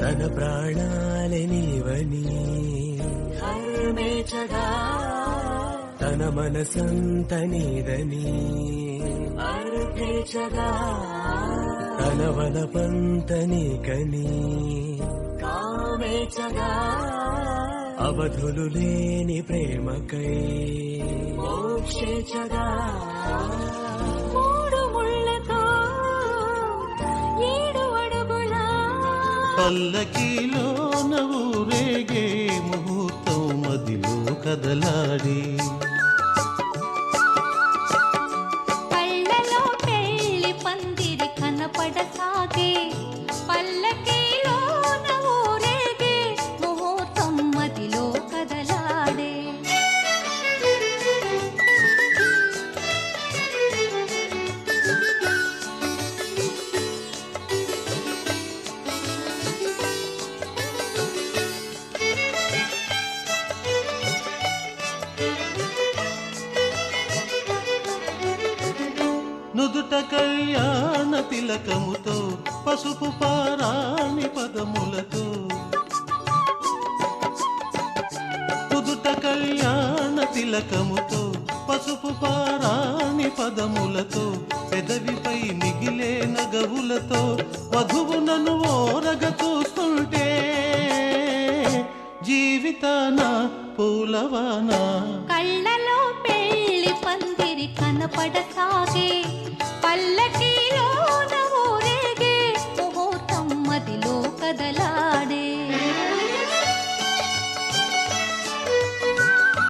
తన ప్రాణాలే నీవని. హర్మేచగా తన మనసంత నీదని. తన వలపంత నీకని. కామేచగా అవధులు లేని ప్రేమకై. మోక్షేచగా మూడు పల్లకిలోన ఊరేగే ముహూర్తం మదిలో కదలాడి. పళ్ళలో పెళ్ళి పందిరి కనపడసాగే. పల్లకీలోన ఊరేగే ముహూర్తం మదిలో కదలాడి. నుదుట కళ్యాణ తిలకముతో పసుపు పారాణి పదములతో. నుదుట కళ్యాణ తిలకముతో పసుపు పారాణి పదములతో పెదవిపై మిగిలే నగవులతో వధువునను ఓరగ ఓరగతో పూలవాన పూలవాన? కళ్ళలో పెళ్ళి పందిరి కనపడసాగే పల్లకీలో ఊరేగే ముహూర్తం మదిలో కదలా